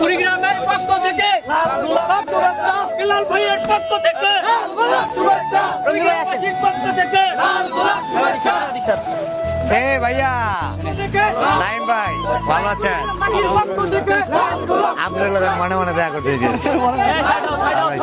কুড়িগ্রামের পক্ষ থেকে বিলাল ভাইয়ের পক্ষ থেকে গোলাপ শুভেচ্ছা। কুড়িগ্রামবাসীর পক্ষ থেকে গোলাপ ভাইয়া। নাইম ভাই ভালো আছেন? মাটির পক্ষ থেকে গোলাপ। আপনার মনে মনে দেখা করতে দিয়েছি এই,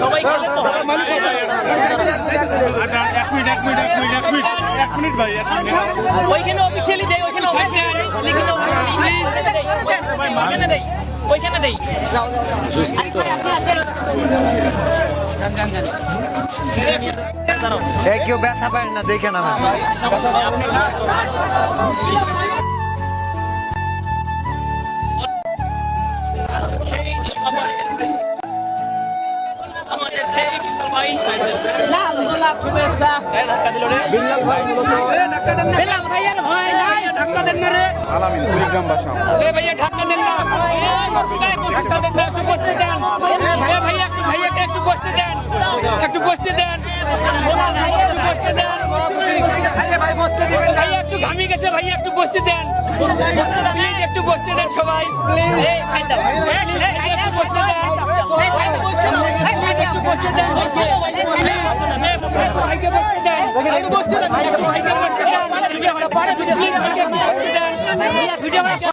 সবাই এক মিনিট এক মিনিট ওইখানে অফিসিয়ালি দেই ওইখানে লিখিত ওইখানে দেই ওইখানে দেই। এ কেউ ব্যথা পায় না দেখে না আমাদের সেই ভাই লাল গোলাপ শুভেচ্ছা এই ধাক্কা দিল রে বিল্লাল ভাই বিল্লাল ভাইয়ের ভয় নাই ধাক্কা দেন না রে। আলামিন কুড়িগ্রাম বাসা। ভাইয়া ধাক্কা দেন না ধাক্কা দেন না একটু বসতে দেন ভাইয়া একটু ভাইয়াকে একটু বসতে দেন একটু বসতে দেন বসতে দেন ভাইয়া একটু ঘামি গেছে ভাইয়া একটু বসতে দেন প্লিজ একটু বসতে দেন সবাই প্লিজ একটু বসতে দেন বসতে একটু বসতে দেন ভাইকে বসতে দেন বসতে দেন